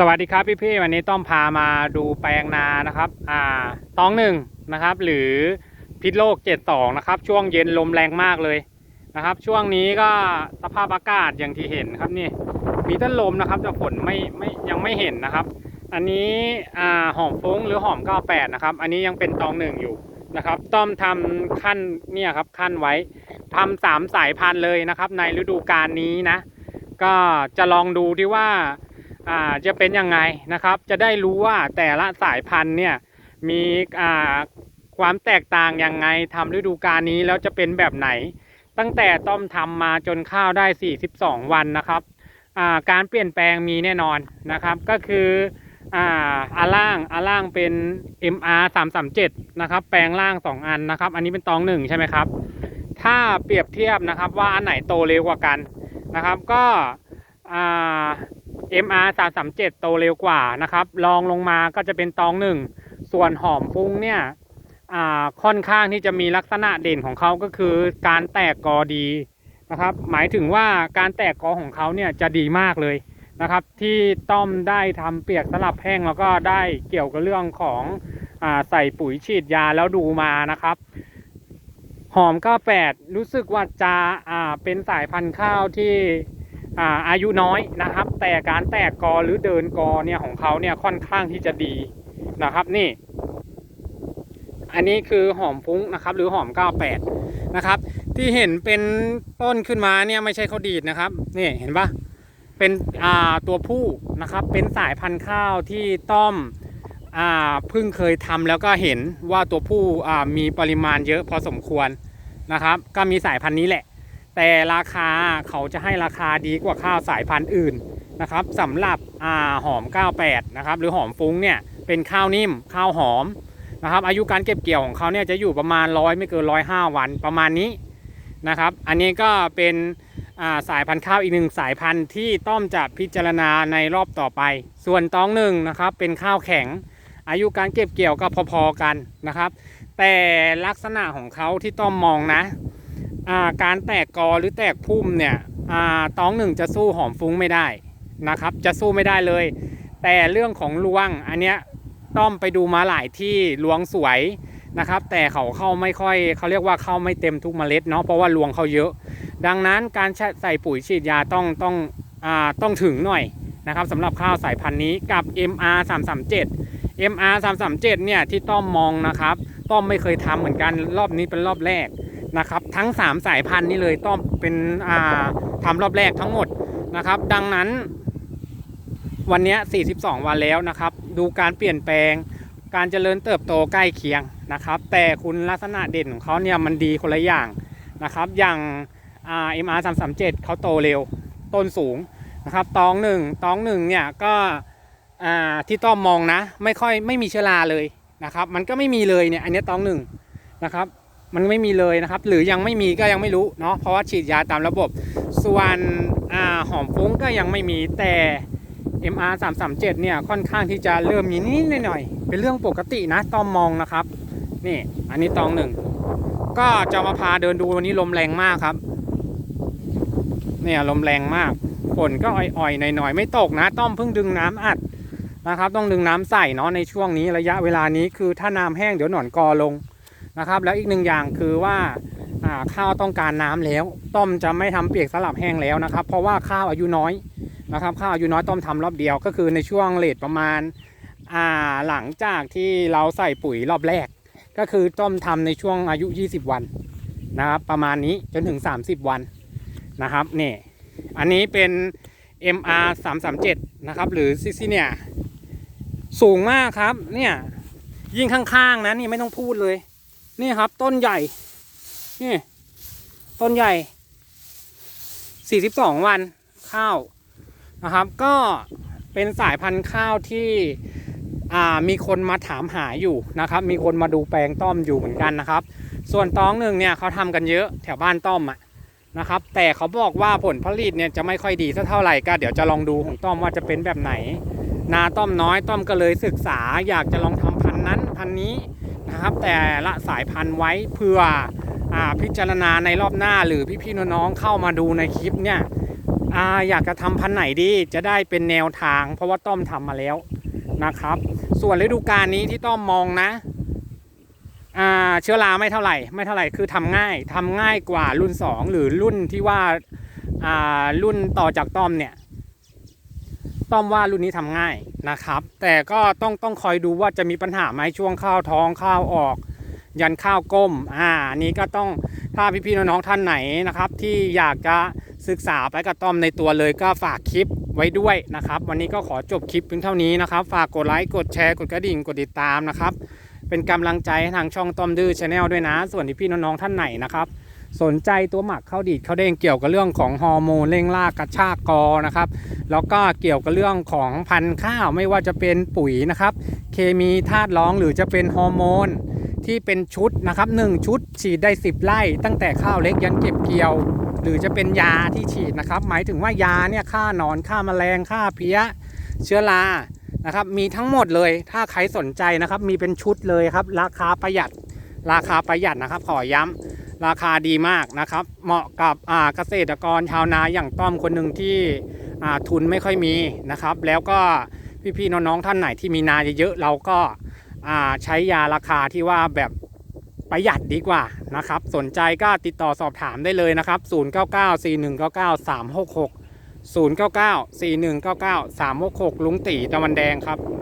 สวัสดีครับพี่พี่วันนี้ต้อมพามาดูแปลงนานะครับ อ่าตองหนึ่งนะครับ หรือพิษโลกเจ็ดสองนะครับ ช่วงเย็นลมแรงมากเลยนะครับ ช่วงนี้ก็สภาพอากาศอย่างที่เห็นครับนี่มีต้นลมนะครับแต่ฝนไม่ไม่ยังไม่เห็นนะครับ อันนี้อ่าหอมฟุ้งหรือหอมเก้าแปดนะครับ อันนี้ยังเป็นตองหนึ่งอยู่นะครับ ต้อมทำขั้นเนี่ยครับขั้นไว้ทำสามสายพันธุ์เลยนะครับ ในฤดูกาลนี้นะ ก็จะลองดูที่ว่า อ่าจะเป็นยังไงนะครับ จะได้รู้ว่าแต่ละสายพันธุ์เนี่ยมีอ่าความแตกต่างยังไงทำฤดูกาลนี้แล้วจะเป็นแบบไหน ตั้งแต่ต้อมทำมาจนข้าวได้ 42 วันนะครับการเปลี่ยนแปลงมีแน่นอนนะครับ ก็คืออาอาล่างอาล่างเป็น MR 337นะครับ แปลงล่าง 2 อันนะครับ อันนี้เป็นตองหนึ่งใช่ไหมครับ ถ้าเปรียบเทียบนะครับว่าอันไหนโตเร็วกว่ากันนะครับ ก็ อ่า MR 337โตเร็วกว่านะครับรองลงมาก็จะเป็นตองหนึ่งส่วนหอมฟุ้งเนี่ยค่อนข้างที่จะมีลักษณะเด่นของเขาก็คือการแตกกอดีนะครับ หมายถึงว่าการแตกกอของเขาเนี่ยจะดีมากเลยนะครับ ที่ต้อมได้ทำเปียกสลับแห้งแล้วก็ได้เกี่ยวกับเรื่องของอใส่ปุ๋ยฉีดยาแล้วดูมานะครับ หอม98รู้สึกว่าจะเป็นสายพันธุ์ข้าวที่ อาอายุน้อยนะครับ แต่การแตกกอหรือเดินกอเนี่ยของเขาเนี่ยค่อนข้างที่จะดีนะครับนี่ อันนี้คือหอมฟุ้งนะครับ หรือหอม 98 นะครับ ที่เห็นเป็นต้นขึ้นมาเนี่ยไม่ใช่เขาดีดนะครับนี่เห็นปะเป็นอ่าตัวผู้นะครับ เป็นสายพันธุ์ข้าวที่ต้อมอ่าเพิ่งเคยทำแล้วก็เห็นว่าตัวผู้อ่ามีปริมาณเยอะพอสมควรนะครับ ก็มีสายพันธุ์นี้แหละ แต่ราคาเขาจะให้ราคาดีกว่าข้าวสายพันธุ์อื่นนะครับสำหรับอาหอม 98 นะครับหรือหอมฟุ้งเนี่ยเป็นข้าวนิ่มข้าวหอมนะครับอายุการเก็บเกี่ยวของเขาเนี่ยจะอยู่ประมาณร้อยไม่เกินร้อยห้าวันประมาณนี้นะครับ อันนี้ก็เป็นาสายพันธุ์ข้าวอีกหนึ่งสายพันธุ์ที่ต้อมจะพิจารณาในรอบต่อไป ส่วนตองหนึ่งนะครับเป็นข้าวแข็ง อายุการเก็บเกี่ยวก็พอๆกันนะครับ แต่ลักษณะของเขาที่ต้อมมองนะ การแตกกอหรือแตกพุ่มเนี่ยตองหนึ่งจะสู้หอมฟุ้งไม่ได้นะครับ จะสู้ไม่ได้เลย แต่เรื่องของรวงอันเนี้ยต้อมไปดูมาหลายที่รวงสวยนะครับ แต่เขาเข้าไม่ค่อยเขาเรียกว่าเข้าไม่เต็มทุกเมล็ดเนาะเพราะว่ารวงเขาเยอะ ดังนั้นการใส่ปุ๋ยฉีดยาต้องต้องอ่าต้องถึงหน่อยนะครับสำหรับข้าวสายพันธุ์นี้กับ MR 337 MR 337เนี่ยที่ต้อมมองนะครับ ต้อมไม่เคยทำเหมือนกันรอบนี้เป็นรอบแรก นะครับ ทั้ง 3 สายพันธุ์นี้เลยต้องเป็นอ่าทำรอบแรกทั้งหมดนะครับ ดังนั้น วันนี้ 42 วันแล้วนะครับ ดูการเปลี่ยนแปลง การเจริญเติบโตใกล้เคียงนะครับ แต่คุณลักษณะเด่นของเขาเนี่ยมันดีคนละอย่างนะครับ อย่างอ่า MR 337เขาโตเร็ว ต้นสูงนะครับตองหนึ่งตองหนึ่งเนี่ยก็ที่ต้อมมองนะ ไม่ค่อยไม่มีเชื้อราเลยนะครับ มันก็ไม่มีเลยเนี่ยอันนี้ตองหนึ่งนะครับ มันไม่มีเลยนะครับ หรือยังไม่มีก็ยังไม่รู้เนาะเพราะว่าฉีดยาตามระบบ ส่วนอ่าหอมฟุ้งก็ยังไม่มีแต่ MR 337เนี่ยค่อนข้างที่จะเริ่มมีนิดหน่อยเป็นเรื่องปกตินะต้อมมองนะครับ นี่อันนี้ตองหนึ่งก็จะมาพาเดินดูวันนี้ลมแรงมากครับ เนี่ยลมแรงมากฝนก็อ่อยๆหน่อยๆไม่ตกนะ ต้อมเพิ่งดึงน้ำอัดนะครับ ต้องดึงน้ำใส่เนาะในช่วงนี้ระยะเวลานี้คือถ้าน้ำแห้งเดี๋ยวหนอนกอลง นะครับ แล้วอีกหนึ่งอย่างคือว่าข้าวต้องการน้ำแล้ว ต้มจะไม่ทำเปียกสลับแห้งแล้วนะครับ เพราะว่าข้าวอายุน้อยนะครับ ข้าวอายุน้อยต้มทำรอบเดียว ก็คือในช่วงเลทประมาณอ่าหลังจากที่เราใส่ปุ๋ยรอบแรก ก็คือต้มทำในช่วงอายุ 20 วันนะครับ ประมาณนี้จนถึง 30 วันนะครับนี่อันนี้เป็น MR 337นะครับ หรือซิซิเนี่ยสูงมากครับเนี่ยยิ่งข้างๆนะนี่ไม่ต้องพูดเลย นี่ครับต้นใหญ่ นี่ ต้นใหญ่42วันข้าวนะครับ ก็เป็นสายพันธุ์ข้าวที่มีคนมาถามหาอยู่นะครับ มีคนมาดูแปลงต้อมอยู่เหมือนกันนะครับ ส่วนตองหนึ่งเนี่ยเขาทำกันเยอะแถวบ้านต้อมอะนะครับ แต่เขาบอกว่าผลผลิตเนี่ยจะไม่ค่อยดีสักเท่าไหร่ก็เดี๋ยวจะลองดูของต้อมว่าจะเป็นแบบไหน นาต้อมน้อยต้อมก็เลยศึกษาอยากจะลองทำพันนั้นพันนี้ นะครับ แต่ละสายพันธุ์ไว้เพื่ออพิจารณาในรอบหน้าหรือพี่ๆน้องๆเข้ามาดูในคลิปเนี่ยออยากจะทำพันธุ์ไหนดีจะได้เป็นแนวทาง เพราะว่าต้อมทำมาแล้วนะครับ ส่วนฤดูกาลนี้ที่ต้อมมองนะเชื้อราไม่เท่าไหร่ ไม่เท่าไหร่คือทำง่ายทำง่ายกว่ารุ่น 2 หรือรุ่นที่ว่ารุ่นต่อจากต้อมเนี่ย ต้อมว่ารุ่นนี้ทำง่ายนะครับ แต่ก็ต้องต้องคอยดูว่าจะมีปัญหาไหมช่วงข้าวท้องข้าวออก ยันข้าวก้มอ่านี้ก็ต้องถ้าพี่ๆน้องๆท่านไหนนะครับ ที่อยากจะศึกษาไปกับต้อมในตัวเลยก็ฝากคลิปไว้ด้วยนะครับ วันนี้ก็ขอจบคลิปเพียงเท่านี้นะครับ ฝากกดไลค์กดแชร์กดกระดิ่งกดติดตามนะครับ เป็นกำลังใจให้ทางช่องต้อมดื้อชาแนลด้วยนะ ส่วนที่พี่น้องๆท่านไหนนะครับ สนใจตัวหมักข้าวดีดข้าวเด้งเกี่ยวกับเรื่องของฮอร์โมนเร่งรากกระชากกอนะครับแล้วก็เกี่ยวกับเรื่องของพันธุ์ข้าวไม่ว่าจะเป็นปุ๋ยนะครับ เคมีธาตุรองหรือจะเป็นฮอร์โมนที่เป็นชุดนะครับ1ชุดฉีดได้ 10 ไร่ ตั้งแต่ข้าวเล็กยันเก็บเกี่ยว หรือจะเป็นยาที่ฉีดนะครับ หมายถึงว่ายาเนี่ยฆ่านอนฆ่าแมลงฆ่าเพี้ยเชื้อรานะครับมีทั้งหมดเลยถ้าใครสนใจนะครับมีเป็นชุดเลยครับ ราคาประหยัดราคาประหยัดนะครับ ขอย้ำ ราคาดีมากนะครับ เหมาะกับเกษตรกรชาวนาอย่างต้อมคนหนึ่งที่ทุนไม่ค่อยมีนะครับ แล้วก็พี่ๆน้องๆท่านไหนที่มีนาเยอะๆเราก็ใช้ยาราคาที่ว่าแบบประหยัดดีกว่านะครับ สนใจก็ติดต่อสอบถามได้เลยนะครับ 0994199366 0994199 366 ลุงตีตะวันแดงครับ